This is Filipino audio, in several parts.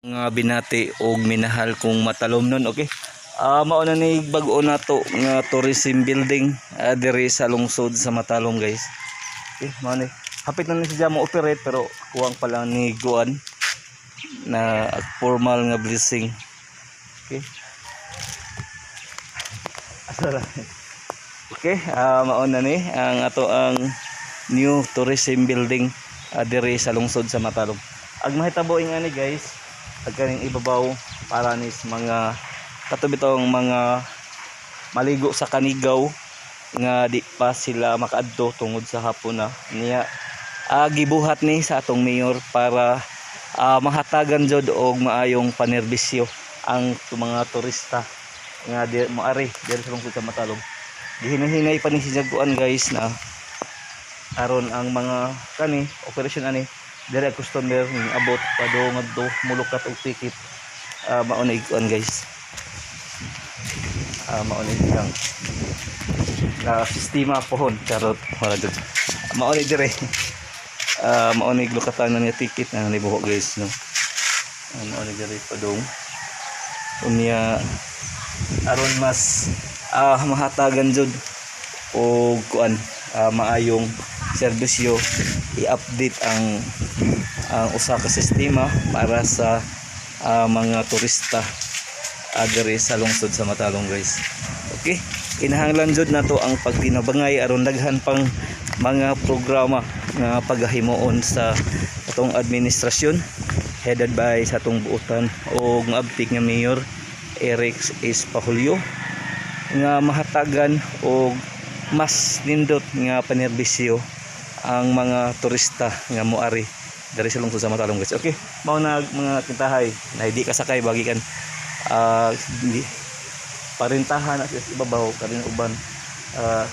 nga binati og minahal kong matalom nun okay? Ah mao na ni bag-o na to nga tourism building ah, diri sa lungsod sa Matalom guys. Okay mao ni. Hapit na ni siya mo operate pero kuwang pa lang ni Guan na formal nga blessing. Okay. Asara. okay ah mao na ni. Ang ato ang new tourism building ah, diri sa lungsod sa Matalom. Ag mahitabo nga ni guys ag kaning ibabaw para ni sa mga katubi tong mga maligo sa kanigaw nga di pa sila makaadto tungod sa hapon na. Niya ah, gibuhat ni sa atong mayor para ah, mahatagan jud og maayong panerbisyo ang mga turista nga di moari diri sa lungsod sa Matalom gihinay pa ni si Jaguan guys na aron ang mga kani operasyon ani dire ang customer ning abot pado ngadto mulukat og ticket. Uh, maunay kuan guys. Uh, maunay lang na sistema pohon karot wala jud maunay dire uh, maunay lukatan na niya ticket na nibuho guys no? Uh, maunay dire padong unya aron mas ah mahatagan jud o kuan ah, maayong serbisyo i-update ang ang usa ka sistema para sa ah, mga turista diri sa lungsod sa Matalong guys okay kinahanglan jud nato ang pagtinabangay aron daghan pang mga programa nga paghimuon sa atong administrasyon headed by sa atong buotan o abtik nga mayor Eric S. Pahulyo nga mahatagan o mas nindot nga panerbisyo ang mga turista nga moari. Dari sa lungsod sa Matalom guys. Okay, mao na mga kintahay na hindi ka sakay bagi kan ah hindi parintahan na sa ibabaw kanin uban. Ah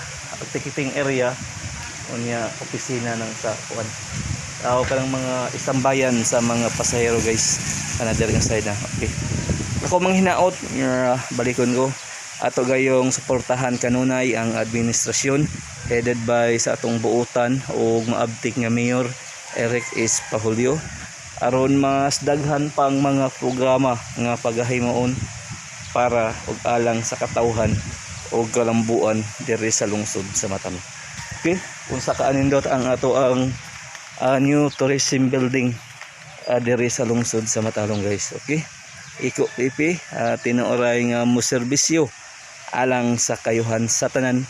ticketing area unya opisina ng sa kuan tao ka ng mga isambayan sa mga pasahero guys diri nga side na. Okay. Ako mang hinaot nga balikon ko. Ato gayong suportahan kanunay ang administrasyon headed by sa atong buutan o maabtik nga mayor Eric S. Pahulyo aron mas daghan pang mga programa nga pagahimuon para og alang sa katawhan o kalambuan diri sa lungsod sa Matamo. Okay, kung sa kaanindot ang ato ang ah, new tourism building ah, diri sa lungsod sa Matalong guys. Okay? Iko pipi uh, tinuoray nga mo serbisyo alang sa kayuhan sa tanan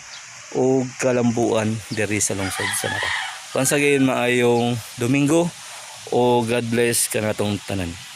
o kalambuan diri sa lungsod sa Mata. Once maayong Domingo o God bless kanatong tanan.